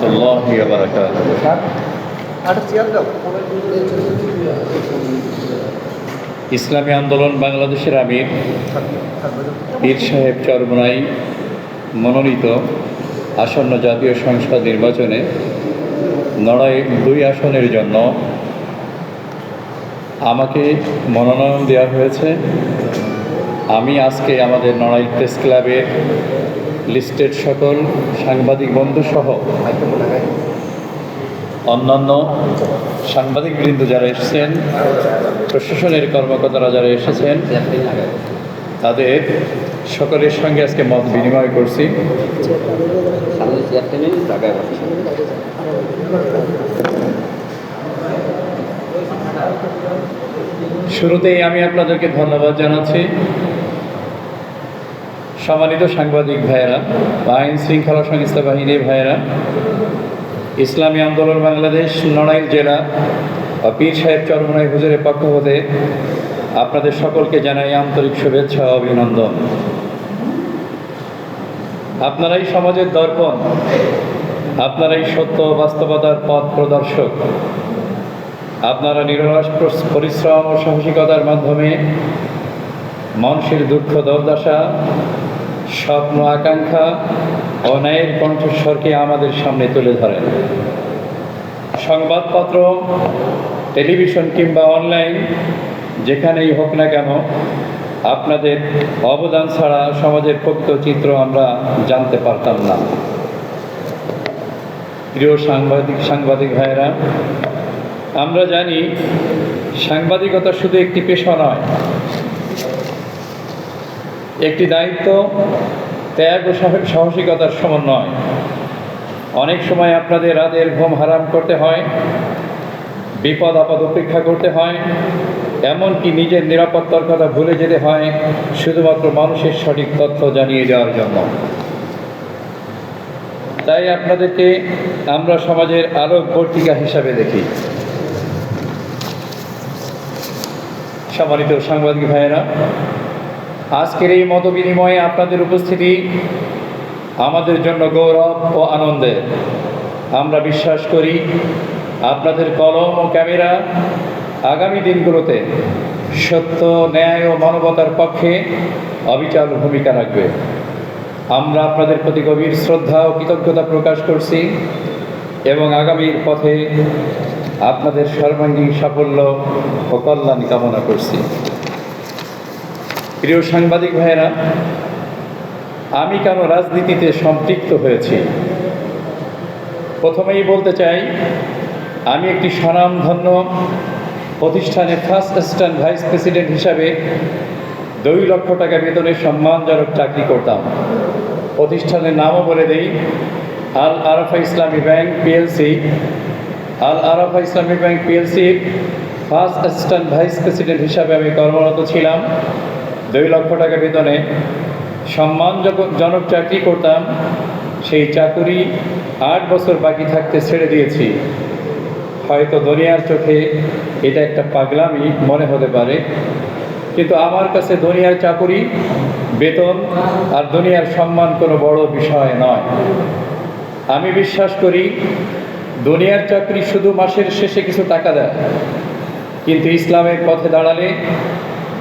الله وبركاته আটা চেয়ার দাও ইসলামী আন্দোলন বাংলাদেশের আমির পীর সাহেব চরমনাই মনোনীত আসন্ন জাতীয় সংসদ নির্বাচনে লড়াই দুই আসনের জন্য আমাকে মনোনয়ন দেওয়া হয়েছে আমি আজকে আমাদের নড়াই প্রেস ক্লাবের লিস্টেড সকল সাংবাদিক বন্ধুসহ অন্যান্য সাংবাদিক সাংবাদিকবৃন্দ যারা এসেছেন, প্রশাসনের কর্মকর্তারা যারা এসেছেন, তাদের সকলের সঙ্গে আজকে মত বিনিময় করছি। শুরুতেই আমি আপনাদেরকে ধন্যবাদ জানাচ্ছি। সম্মানিত সাংবাদিক ভাইয়েরা, বা আইন শৃঙ্খলা সংস্থা বাহিনীর ভাইয়েরা, ইসলামী আন্দোলন বাংলাদেশ নড়াইল জেলা বা পীর সাহেব চরমনাই হুজুরের পক্ষ হতে আপনাদের সকলকে জানাই আন্তরিক শুভেচ্ছা ও অভিনন্দন। আপনারাই সমাজের দর্পণ, আপনারাই সত্য বাস্তবতার পথ প্রদর্শক, আপনারা নিরলস পরিশ্রম ও সাহসিকতার মাধ্যমে মানুষের দুঃখ, দুর্দশা স্বপ্ন, আকাঙ্ক্ষা ও ন্যায়ের কণ্ঠস্বরকে আমাদের সামনে তুলে ধরেন সংবাদপত্র, টেলিভিশন কিংবা অনলাইন, যেখানেই হোক না কেন, আপনাদের অবদান ছাড়া সমাজের প্রকৃত চিত্র আমরা জানতে পারতাম না। প্রিয় সাংবাদিক সাংবাদিক ভাইয়েরা, আমরা জানি সাংবাদিকতা শুধু একটি পেশা নয় একটি দায়িত্ব ত্যাগ ও সাহসিকতার সমন্বয়। অনেক সময় আপনাদের রাতের ঘুম হারাম করতে হয়, বিপদ আপদ উপেক্ষা করতে হয়, এমনকি নিজের নিরাপত্তার কথা ভুলে যেতে হয়, শুধুমাত্র মানুষের সঠিক তথ্য জানিয়ে দেওয়ার জন্য। তাই আপনাদেরকে আমরা সমাজের আলোক বর্তিকা হিসাবে দেখি। সম্মানিত সাংবাদিক ভাইয়েরা আজকের এই মত বিনিময়ে আপনাদের উপস্থিতি আমাদের জন্য গৌরব ও আনন্দের। আমরা বিশ্বাস করি আপনাদের কলম ও ক্যামেরা আগামী দিনগুলোতে সত্য, ন্যায় ও মানবতার পক্ষে অবিচল ভূমিকা রাখবে। আমরা আপনাদের প্রতি গভীর শ্রদ্ধা ও কৃতজ্ঞতা প্রকাশ করছি এবং আগামীর পথে আপনাদের সর্বাঙ্গীন সাফল্য ও কল্যাণ কামনা করছি। প্রিয় সাংবাদিক ভাইয়েরা, আমি কেন রাজনীতিতে সম্পৃক্ত হয়েছি? প্রথমেই বলতে চাই, আমি একটি স্বনামধন্য প্রতিষ্ঠানে ফার্স্ট অ্যাসিস্ট্যান্ট ভাইস প্রেসিডেন্ট হিসাবে দুই লক্ষ টাকা বেতনের সম্মানজনক চাকরি করতাম। প্রতিষ্ঠানের নামও বলে দেই, আল Arafah Islami bank PLC. Al Arafah Islami bank পিএলসির ফার্স্ট অ্যাসিস্ট্যান্ট ভাইস প্রেসিডেন্ট হিসাবে আমি কর্মরত ছিলাম। দুই লক্ষ টাকা বেতনে সম্মানজনক চাকরি করতাম, সেই চাকুরি আট বছর বাকি থাকতে ছেড়ে দিয়েছি। হয়তো দুনিয়ার চোখে এটা একটা পাগলামি মনে হতে পারে, কিন্তু আমার কাছে দুনিয়ার চাকুরি, বেতন আর দুনিয়ার সম্মান কোনো বড় বিষয় নয়। আমি বিশ্বাস করি, দুনিয়ার চাকরি শুধু মাসের শেষে কিছু টাকা দেয়, কিন্তু ইসলামের পথে দাঁড়ালে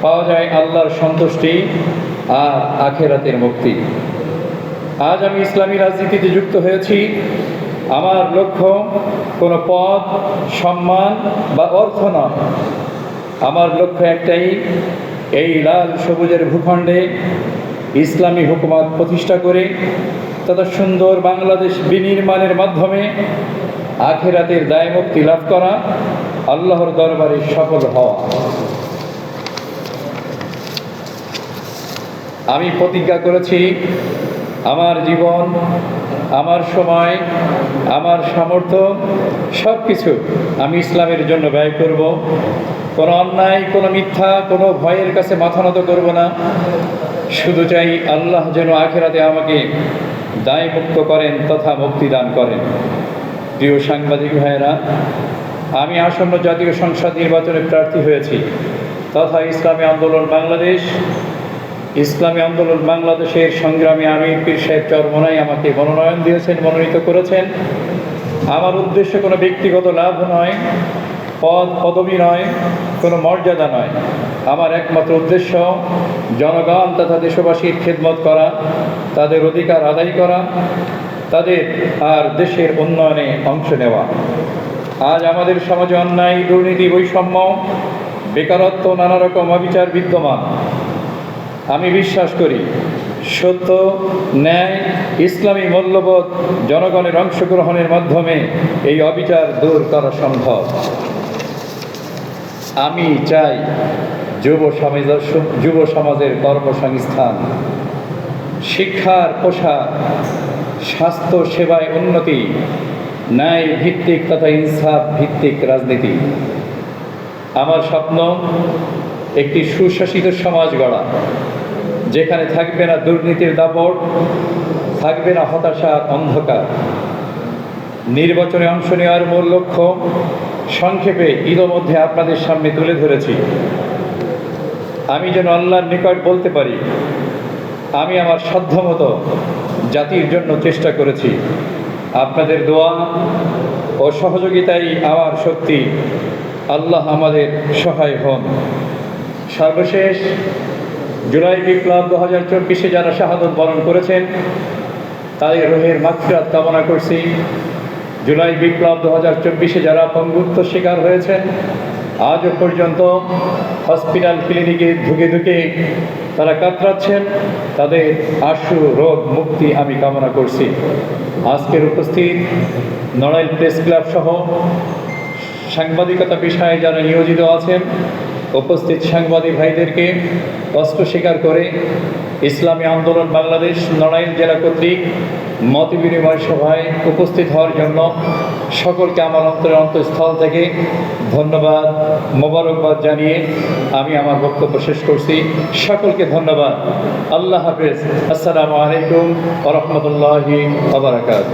পাওয়া যায় আল্লাহর সন্তুষ্টি আর আখেরাতের মুক্তি। আজ আমি ইসলামী রাজনীতিতে যুক্ত হয়েছি। আমার লক্ষ্য কোনো পদ, সম্মান বা অর্থ নয়। আমার লক্ষ্য একটাই, এই লাল সবুজের ভূখণ্ডে ইসলামী হুকুমত প্রতিষ্ঠা করে তথা সুন্দর বাংলাদেশ বিনির্মাণের মাধ্যমে আখেরাতের দায়মুক্তি লাভ করা আল্লাহর দরবারে সফল হওয়া। আমি প্রতিজ্ঞা করেছি, আমার জীবন, আমার সময়, আমার সামর্থ্য সব কিছু আমি ইসলামের জন্য ব্যয় করব। কোনো অন্যায়, কোনো মিথ্যা, কোনো ভয়ের কাছে মাথা নত করব না। শুধু চাই আল্লাহ যেন আখেরাতে আমাকে দায়মুক্ত করেন তথা মুক্তি দান করেন। প্রিয় সাংবাদিক ভাইয়েরা, আমি আসন্ন জাতীয় সংসদ নির্বাচনে প্রার্থী হয়েছি। তথা ইসলামী আন্দোলন বাংলাদেশ ইসলামী আন্দোলন বাংলাদেশের সংগ্রামী আমির পীর সাহেব চরমনাই আমাকে মনোনয়ন দিয়েছেন, মনোনীত করেছেন। আমার উদ্দেশ্য কোনো ব্যক্তিগত লাভ নয়, পদ, পদবি নয়, কোনো মর্যাদা নয়। আমার একমাত্র উদ্দেশ্য জনগণ তথা দেশবাসীর খেদমত করা, তাদের অধিকার আদায় করা, তাদের আর দেশের উন্নয়নে অংশ নেওয়া। আজ আমাদের সমাজে অন্যায়, দুর্নীতি, বৈষম্য, বেকারত্ব, নানা রকম অবিচার বিদ্যমান। আমি বিশ্বাস করি, সত্য, ন্যায়, ইসলামী মূল্যবোধ জনগণের অংশগ্রহণের মাধ্যমে এই অবিচার দূর করা সম্ভব। আমি চাই যুব সমাজ, যুব সমাজের কর্মসংস্থান, শিক্ষার প্রসার স্বাস্থ্য সেবায় উন্নতি, ন্যায় ভিত্তিক তথা ইনসাফ ভিত্তিক রাজনীতি। আমার স্বপ্ন একটি সুশাসিত সমাজ গড়া। যেখানে থাকবে না দুর্নীতির দাপট, থাকবে না হতাশার অন্ধকার। নির্বাচনে অংশ নেওয়ার মূল লক্ষ্য, সংক্ষেপে ইতোমধ্যে আপনাদের সামনে তুলে ধরেছি। আমি যেন আল্লাহর নিকট বলতে পারি, আমি আমার সাধ্যমতো জাতির জন্য চেষ্টা করেছি। আপনাদের দোয়া ও সহযোগিতাই আমার শক্তি। আল্লাহ আমাদের সহায় হন। সর্বশেষ জুলাই বিপ্লব দু হাজার চব্বিশে যারা শাহাদত বরণ করেছেন তাদের রোহের মাগফিরাত কামনা করছি। জুলাই বিপ্লব দু হাজার চব্বিশে যারা পঙ্গুত্ব শিকার হয়েছেন আজও পর্যন্ত হসপিটাল ক্লিনিকে ঢুকে ঢুকে তারা কাতরাচ্ছেন। তাদের আশু রোগ মুক্তি আমি কামনা করছি। আজকের উপস্থিত নড়াইল প্রেস ক্লাব সহ সাংবাদিকতা বিষয়ে যারা নিয়োজিত আছেন উপস্থিত সাংবাদিক ভাইদেরকে কষ্ট স্বীকার করে ইসলামী আন্দোলন বাংলাদেশ নড়াইল জেলা কর্তৃক মত বিনিময় সভায় উপস্থিত হওয়ার জন্য সকলকে আমার অন্তরের অন্তঃস্থল থেকে ধন্যবাদ, মোবারকবাদ জানিয়ে আমি আমার বক্তব্য শেষ করছি। সকলকে ধন্যবাদ। আল্লাহ হাফেজ। আসসালামু আলাইকুম রহমতুল্লাহি আবরাকাত